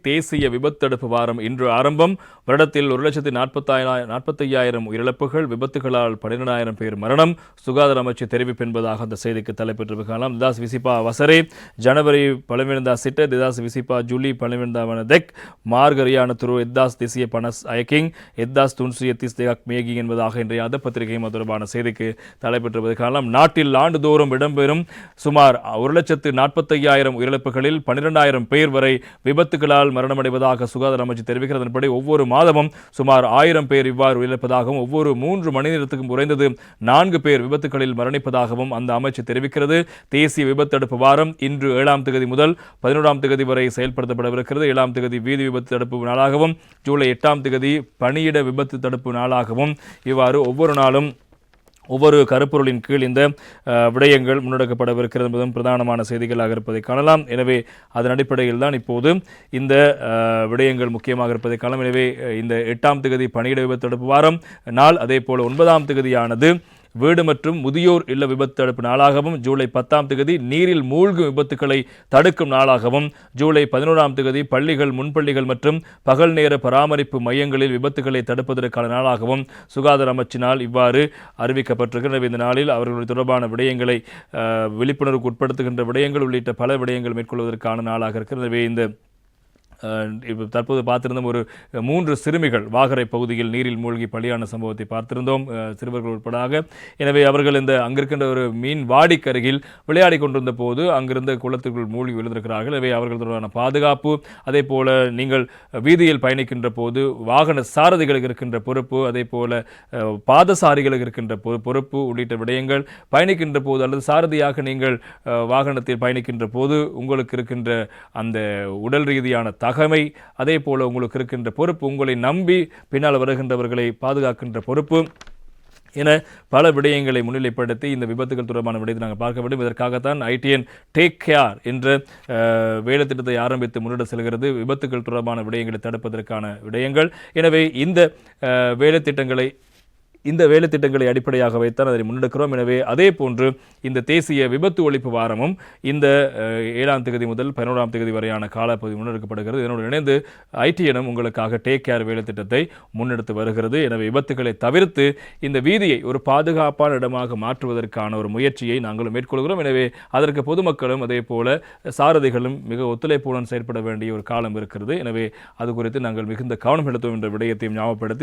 தேசிய விபத்தடுப்பு வாரம் இன்று ஆரம்பம். வருடத்தில் ஒரு லட்சத்தி நாற்பத்தாயிரம் நாற்பத்தையாயிரம் உயிரிழப்புகள் விபத்துகளால் பன்னிரெண்டாயிரம் பேர் மரணம். சுகாதார அமைச்சர் தெரிவிப்பு என்பதாக அந்த செய்திக்கு தலைப்பெற்று காணலாம் திதாஸ் விசிப்பா வசரே ஜனவரி பழமிருந்தா சிட்ட திதாஸ் விசிப்பா ஜூலி பழமிருந்தா தெக் மார்கரியான துரு எத்தாஸ் தேசிய பனஸ் அயக்கிங் எத்தாஸ் துன்சிய திஸ் தேக் மேகிங் என்பதாக இன்றைய அந்த பத்திரிகையும் தொடர்பான செய்திக்கு தலைப்பெற்றுவது காணலாம் நாட்டில் ஆண்டுதோறும் இடம்பெறும் சுமார் ஒரு லட்சத்து நாற்பத்தையாயிரம் உயிரிழப்புகளில் பன்னிரெண்டாயிரம் பேர் வரை விபத்துகளால் நோயால் மரணமடைவதாக சுகாதார அமைச்சு தெரிவிக்கிறது அதன்படி ஒவ்வொரு மாதமும் சுமார் ஆயிரம் பேர் இவ்வாறு உயிரிழப்பதாகவும் ஒவ்வொரு மூன்று மணி நேரத்துக்கும் குறைந்தது நான்கு பேர் விபத்துகளில் மரணிப்பதாகவும் அந்த அமைச்சு தெரிவிக்கிறது. தேசிய விபத்தடுப்பு வாரம் இன்று ஏழாம் தேதி முதல் பதினோராம் தேதி வரை செயல்படுத்தப்படவிருக்கிறது. ஏழாம் தேதி வீதி விபத்து தடுப்பு நாளாகவும் ஜூலை எட்டாம் தேதி பணியிட விபத்து தடுப்பு நாளாகவும் இவ்வாறு ஒவ்வொரு நாளும் ஒவ்வொரு கருப்பொருளின் கீழ் இந்த விடயங்கள் முன்னெடுக்கப்படவிருக்கிறது என்பதும் பிரதானமான செய்திகளாக இருப்பதை காணலாம். எனவே அதன் அடிப்படையில் தான் இப்போது இந்த விடயங்கள் முக்கியமாக இருப்பதை காணலாம். எனவே இந்த எட்டாம் தேதி பணியிட விபத்து தடுப்பு வாரம். நாள் அதே போல் ஒன்பதாம் தேதியானது வீடு மற்றும் முதியோர் இல்ல விபத்து தடுப்பு நாளாகவும் ஜூலை பத்தாம் தேதி நீரில் மூழ்கும் விபத்துக்களை தடுக்கும் நாளாகவும் ஜூலை பதினோராம் தேதி பள்ளிகள் முன்பள்ளிகள் மற்றும் பகல் நேர பராமரிப்பு மையங்களில் விபத்துகளை தடுப்பதற்கான நாளாகவும் சுகாதார அமைச்சினால் இவ்வாறு அறிவிக்கப்பட்டிருக்கிறது இந்த நாளில் அவர்களுடைய தொடர்பான விடயங்களை விழிப்புணர்வுக்கு உட்படுத்துகின்ற விடயங்கள் உள்ளிட்ட பல விடயங்கள் மேற்கொள்வதற்கான நாளாக இருக்கிறது. இந்த இப்போ தற்போது பார்த்திருந்தோம் ஒரு மூன்று சிறுமிகள் வாகரை பகுதியில் நீரில் மூழ்கி பலியான சம்பவத்தை பார்த்திருந்தோம் சிறுவர்கள் உட்படாக. எனவே அவர்கள் இந்த அங்கிருக்கின்ற ஒரு மீன் வாடிக்கருகில் விளையாடி கொண்டிருந்த போது அங்கிருந்த குளத்திற்குள் மூழ்கி விழுந்திருக்கிறார்கள். எனவே அவர்கள் தொடர்பான பாதுகாப்பு அதே போல நீங்கள் வீதியில் பயணிக்கின்ற போது வாகன சாரதிகளுக்கு இருக்கின்ற பொறுப்பு அதே போல பாதசாரிகளுக்கு இருக்கின்ற பொறுப்பு உள்ளிட்ட விடயங்கள். பயணிக்கின்ற போது அல்லது சாரதியாக நீங்கள் வாகனத்தில் பயணிக்கின்ற போது உங்களுக்கு இருக்கின்ற அந்த உடல் ரீதியான தகமை அதே போல் உங்களுக்கு இருக்கின்ற பொறுப்பு உங்களை நம்பி பின்னால் வருகின்றவர்களை பாதுகாக்கின்ற பொறுப்பு என பல விடயங்களை முன்னிலைப்படுத்தி இந்த விபத்துகள் தொடர்பான விடயத்தை நாங்கள் பார்க்க வேண்டும். இதற்காகத்தான் ஐடிஎன் டேக் கேர் என்ற வேலை திட்டத்தை ஆரம்பித்து முன்னிட செல்கிறது. விபத்துகள் தொடர்பான விடயங்களை தடுப்பதற்கான விடயங்கள். எனவே இந்த வேலை திட்டங்களை இந்த வேலை திட்டங்களை அடிப்படையாக வைத்தான் அதை முன்னெடுக்கிறோம். எனவே அதே போன்று இந்த தேசிய விபத்து ஒழிப்பு வாரமும் இந்த ஏழாம் தேதி முதல் பதினோராம் தேதி வரையான காலப்பகுதி முன்னெடுக்கப்படுகிறது. இதனோடு இணைந்து ஐடிஎனும் உங்களுக்காக டேக் கேர் வேலை திட்டத்தை முன்னெடுத்து வருகிறது. எனவே விபத்துகளை தவிர்த்து இந்த வீதியை ஒரு பாதுகாப்பான இடமாக மாற்றுவதற்கான ஒரு முயற்சியை நாங்களும் மேற்கொள்கிறோம். எனவே அதற்கு பொதுமக்களும் அதே போல சாரதிகளும் மிக ஒத்துழைப்புடன் செயற்பட வேண்டிய ஒரு காலம் இருக்கிறது. எனவே அது குறித்து நாங்கள் மிகுந்த கவனம் செலுத்துவோம் என்ற விடயத்தையும் ஞாபகப்படுத்தி